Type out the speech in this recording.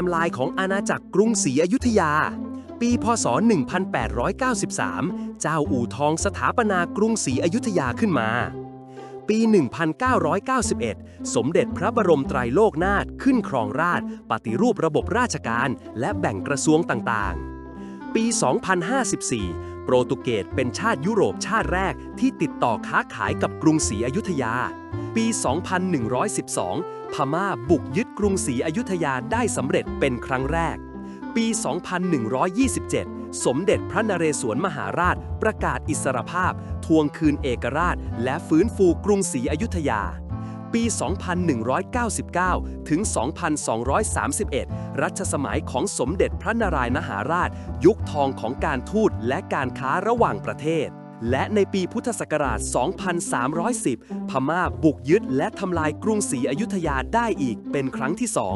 ม์ไลน์ของอาณาจักรกรุงศรีอยุธยา ปี พศ 1893 เจ้าอู่ทองสถาปนากรุงศรีอยุธยาขึ้นมา ปี 1991 สมเด็จพระบรมไตรโลกนาถขึ้นครองราชปฏิรูประบบราชการ และแบ่งกระทรวงต่างๆ ปี 2054 โปรตุเกสเป็นชาติยุโรปชาติแรกที่ติดต่อค้าขายกับกรุงศรีอยุธยา ปี 2112 พม่าบุกยึดกรุงศรีอยุธยาได้สำเร็จเป็นครั้งแรก ปี 2127 สมเด็จพระนเรศวรมหาราชประกาศอิสรภาพ ทวงคืนเอกราช และฟื้นฟูกรุงศรีอยุธยา ปี 2199 ถึง 2231 รัชสมัยของสมเด็จพระนารายณ์มหาราช ยุคทองของการทูตและการค้าระหว่างประเทศ และในปีพุทธศักราช 2310 พม่าบุกยึดและทำลายกรุงศรีอยุธยาได้อีกเป็นครั้งที่สอง